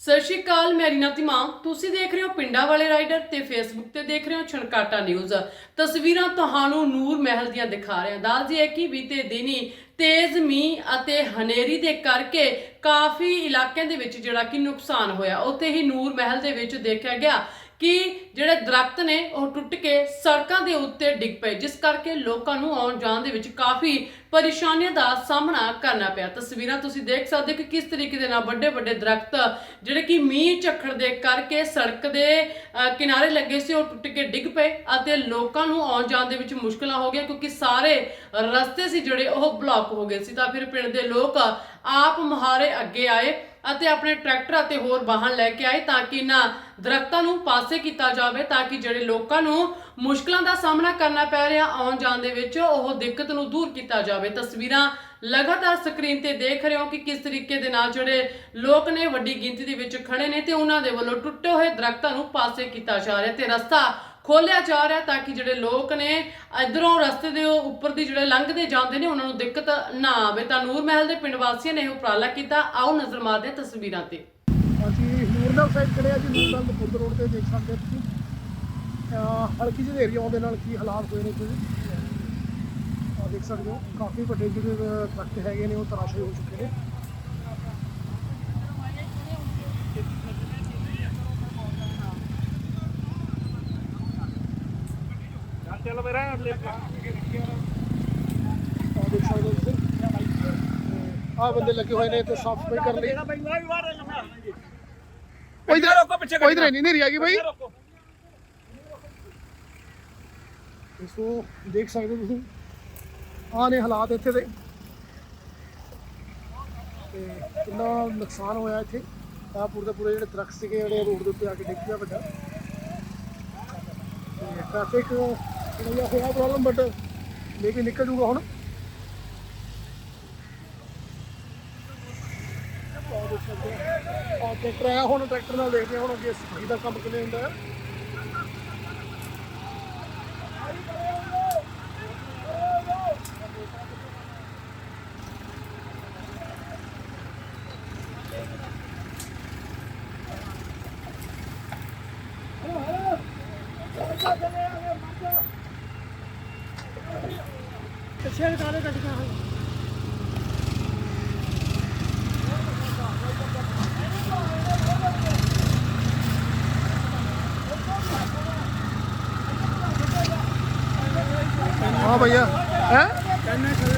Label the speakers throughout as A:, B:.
A: ਸਤਿ ਸ਼੍ਰੀ ਅਕਾਲ ਮੈਂ ਰੀਨਾ ਤਿਮਾਮ ਤੁਸੀਂ ਦੇਖ ਰਹੇ ਹੋ ਪਿੰਡਾਂ ਵਾਲੇ ਰਾਈਡਰ ਤੇ ਫੇਸਬੁੱਕ ਤੇ ਦੇਖ ਰਹੇ ਹੋ ਛਣਕਾਟਾ ਨਿਊਜ਼। ਤਸਵੀਰਾਂ ਤੁਹਾਨੂੰ ਨੂਰ ਮਹਿਲ ਦੀਆਂ ਦਿਖਾ ਰਹੇ ਹਾਂ। ਦੱਸਦੀ ਹੈ ਕਿ ਬੀਤੇ ਦਿਨੀ ਤੇਜ਼ ਮੀਂਹ ਅਤੇ ਹਨੇਰੀ ਦੇ ਕਰਕੇ ਕਾਫੀ ਇਲਾਕਿਆਂ ਦੇ ਵਿੱਚ ਜਿਹੜਾ ਕਿ ਨੁਕਸਾਨ ਹੋਇਆ। ਉੱਥੇ ਹੀ ਨੂਰ ਮਹਿਲ ਦੇ ਵਿੱਚ ਦੇਖਿਆ ਗਿਆ ਕਿ ਜਿਹੜੇ ਦਰਖਤ ਨੇ ਉਹ ਟੁੱਟ ਕੇ ਸੜਕਾਂ ਦੇ ਉੱਤੇ ਡਿੱਗ ਪਏ, ਜਿਸ ਕਰਕੇ ਲੋਕਾਂ ਨੂੰ ਆਉਣ ਜਾਣ ਦੇ ਵਿੱਚ ਕਾਫੀ ਪਰੇਸ਼ਾਨੀਆਂ ਦਾ ਸਾਹਮਣਾ ਕਰਨਾ ਪਿਆ। ਤਸਵੀਰਾਂ ਤੁਸੀਂ ਦੇਖ ਸਕਦੇ ਹੋ ਕਿ ਕਿਸ ਤਰੀਕੇ ਦੇ ਨਾਲ ਵੱਡੇ ਵੱਡੇ ਦਰਖਤ, ਜਿਹੜੇ ਕਿ ਮੀਂਹ ਝੱਖੜ ਦੇ ਕਰਕੇ ਸੜਕ ਦੇ ਕਿਨਾਰੇ ਲੱਗੇ ਸੀ, ਉਹ ਟੁੱਟ ਕੇ ਡਿੱਗ ਪਏ ਅਤੇ ਲੋਕਾਂ ਨੂੰ ਆਉਣ ਜਾਣ ਦੇ ਵਿੱਚ ਮੁਸ਼ਕਲਾਂ ਹੋ ਗਈਆਂ, ਕਿਉਂਕਿ ਸਾਰੇ ਰਸਤੇ ਸੀ ਜਿਹੜੇ ਉਹ ਬਲੌਕ ਹੋ ਗਏ ਸੀ। ਤਾਂ ਫਿਰ ਪਿੰਡ ਦੇ ਲੋਕ ਆਪ ਮੁਹਾਰੇ ਅੱਗੇ ਆਏ। ਅਤੇ ਆਪਣੇ ਟਰੈਕਟਰ ਅਤੇ ਹੋਰ ਵਾਹਨ ਲੈ ਕੇ ਆਏ ਤਾਂ ਕਿ ਇਹਨਾਂ ਦਰਖਤਾਂ ਨੂੰ ਪਾਸੇ ਕੀਤਾ ਜਾਵੇ ਤਾਂ ਕਿ ਜਿਹੜੇ ਲੋਕਾਂ ਨੂੰ ਮੁਸ਼ਕਲਾਂ ਦਾ ਸਾਹਮਣਾ ਕਰਨਾ ਪੈ ਰਿਹਾ ਆਉਣ ਜਾਣ ਦੇ ਵਿੱਚ ਉਹ ਦਿੱਕਤ ਨੂੰ ਦੂਰ ਕੀਤਾ ਜਾਵੇ। ਤਸਵੀਰਾਂ ਲਗਾਤਾਰ ਸਕਰੀਨ ਤੇ ਦੇਖ ਰਹੇ ਹੋ ਕਿ ਕਿਸ ਤਰੀਕੇ ਦੇ ਨਾਲ ਜਿਹੜੇ ਲੋਕ ਨੇ ਵੱਡੀ ਗਿਣਤੀ ਦੇ ਵਿੱਚ ਖੜੇ ਨੇ ਤੇ ਉਹਨਾਂ ਦੇ ਵੱਲੋਂ ਟੁੱਟੇ ਹੋਏ ਦਰਖਤਾਂ ਨੂੰ ਪਾਸੇ ਕੀਤਾ ਜਾ ਰਿਹਾ ਤੇ ਰਸਤਾ ਖੋਲਿਆ ਜਾ ਰਿਹਾ ਤਾਂ ਕਿ ਜਿਹੜੇ ਲੋਕ ਨੇ ਇਧਰੋਂ ਰਸਤੇ ਦੇ ਉੱਪਰ ਦੀ ਜਿਹੜੇ ਲੰਘਦੇ ਜਾਂਦੇ ਨੇ, ਉਹਨਾਂ ਨੂੰ ਦਿੱਕਤ ਨਾ ਆਵੇ। ਤਾਂ ਨੂਰ ਮਹਿਲ ਦੇ ਪਿੰਡ ਵਾਸੀਆਂ ਨੇ ਇਹ ਉਪਰਾਲਾ ਕੀਤਾ। ਆਓ ਨਜ਼ਰ ਮਾਰਦੇ ਹਾਂ ਤਸਵੀਰਾਂ ਤੇ।
B: ਅਸੀਂ ਨੂਰਨਲ ਸਾਈਡ ਖੜੇ ਆ ਜੀ ਨੂਰਨਲ ਮੁਕੁੰਦ ਰੋਡ ਤੇ ਦੇਖ ਸਕਦੇ ਹੋ ਤੁਸੀਂ। ਹਲਕੀ ਜਿਹੀ ਏਰੀਆ ਦੇ ਨਾਲ ਕੀ ਹਾਲਾਤ ਹੋਏ ਨੇ ਤੁਸੀਂ ਆ ਦੇਖ ਸਕਦੇ ਹੋ, ਕਾਫੀ ਵੱਡੇ ਜਿਹੜੇ ਦਰਖਤ ਹੈਗੇ ਨੇ, ਉਹ ਤਰਾਸ਼ੇ ਹੋ ਚੁੱਕੇ ਨੇ।
C: ਚੱਲ ਮੇਰਾ
B: ਆ ਤੁਸੀਂ ਆ ਬੰਦੇ ਲੱਗੇ ਹੋਏ ਨੇ ਤੇ ਸਾਫ਼ ਸਫ਼ਾਈ ਕਰਨ ਲਈ।
C: ਭਾਈ ਮੈਂ ਵੀ ਵਾਰ ਲੰਮਾ
B: ਕੋਈ ਇਧਰ
C: ਰੋਕੋ, ਪਿੱਛੇ
B: ਕੋਈ ਇਧਰ ਨਹੀਂ ਹਨੇਰੀ ਆ ਗਈ ਬਾਈ।
C: ਰੋਕੋ।
B: ਇਸ ਨੂੰ ਦੇਖ ਸਕਦੇ ਹੋ ਤੁਸੀਂ। ਆਹ ਨੇ ਹਾਲਾਤ ਇੱਥੇ ਦੇ। ਤੇ ਕਿੰਨਾ ਨੁਕਸਾਨ ਹੋਇਆ ਇੱਥੇ। ਆਹ ਪੂਰੇ ਦੇ ਪੂਰੇ ਜਿਹੜੇ ਦਰਖਤ ਸੀਗੇ ਜਿਹੜੇ ਰੋਡ ਦੇ ਉੱਤੇ ਆ ਕੇ ਡਿੱਗ ਪਿਆ ਵੱਡਾ। ਤੇ ਟ੍ਰੈਫਿਕ ਥੋੜਾ ਜਿਹਾ ਹੋਇਆ ਪ੍ਰੋਬਲਮ ਬਟ ਲੇਕਿਨ ਨਿਕਲ ਜੂਗਾ ਹੁਣ ਆਹ ਟਰੈਕਟਰ ਆਇਆ ਹੁਣ ਟਰੈਕਟਰ ਨਾਲ ਦੇਖਦੇ ਹਾਂ ਹੁਣ ਅੱਗੇ ਸਫ਼ਾਈ ਦਾ ਕੰਮ ਕਿਵੇਂ ਹੁੰਦਾ ਹੈ ਪਿੱਛੇ ਲਗਾ ਦੇ ਗੱਡੀਆਂ ਹੋਈ ਹਾਂ ਭਈਆ। ਹੈ? ਕਹਿੰਨੇ ਕਰੇ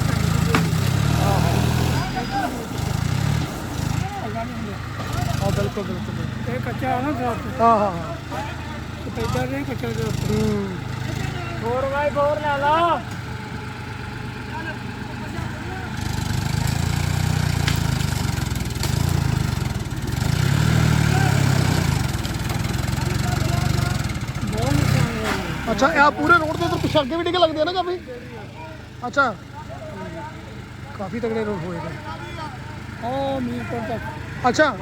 B: ਹਾਂ ਬਿਲਕੁਲ ਬਿਲਕੁਲ
C: ਇਹ ਕੱਚਾ ਆ ਨਾ ਦਰਖਤ
B: ਹਾਂ ਹਾਂ
C: ਹਾਂ। ਪੈਦਾ ਨਹੀਂ ਕੱਚਾ ਦਰਖਤ
B: ਹੂੰ।
C: ਹੋਰ ਵਾਈ ਹੋਰ ਲੈ ਲਾ।
B: ਅੱਛਾ ਇਹ ਪੂਰੇ ਰੋਡ ਦੇ ਉਧਰ ਪਿੱਛੇ ਅੱਗੇ ਵੀ ਡਿੱਗੇ ਲੱਗਦੇ ਨਾ ਕਾਫੀ? ਅੱਛਾ। ਕਾਫੀ ਤਗੜੇ ਰੋਡ ਹੋਏ ਨੇ।
C: ਆ ਮੀਰ ਤੱਕ
B: ਅੱਛਾ।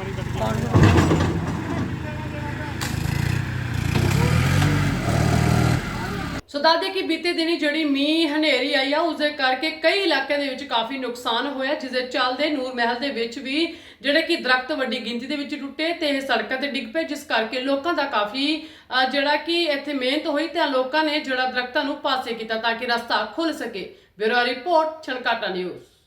A: ਸੋ ਦੱਸਦੇ ਕਿ ਬੀਤੇ ਦਿਨੀ ਜਿਹੜੀ ਮੀਂਹ ਹਨੇਰੀ ਆਈ ਆ ਉਸ ਦੇ ਕਰਕੇ ਕਈ ਇਲਾਕਿਆਂ ਦੇ ਵਿੱਚ ਕਾਫੀ ਨੁਕਸਾਨ ਹੋਇਆ ਜਿਸ ਦੇ ਚੱਲਦੇ ਨੂਰ ਮਹਿਲ ਦੇ ਵਿੱਚ ਵੀ ਜਿਹੜੇ ਕਿ ਦਰਖਤ ਵੱਡੀ ਗਿਣਤੀ ਦੇ ਵਿੱਚ ਟੁੱਟੇ ਤੇ ਇਹ ਸੜਕਾਂ ਤੇ ਡਿੱਗ ਪਏ, ਜਿਸ ਕਰਕੇ ਲੋਕਾਂ ਦਾ ਕਾਫੀ ਜਿਹੜਾ ਕਿ ਇੱਥੇ ਮਿਹਨਤ ਹੋਈ ਤੇ ਲੋਕਾਂ ਨੇ ਜਿਹੜਾ ਦਰਖਤਾਂ ਨੂੰ ਪਾਸੇ ਕੀਤਾ ਤਾਂ ਕਿ ਰਸਤਾ ਖੁੱਲ ਸਕੇ। Bureau report, Chhankata news.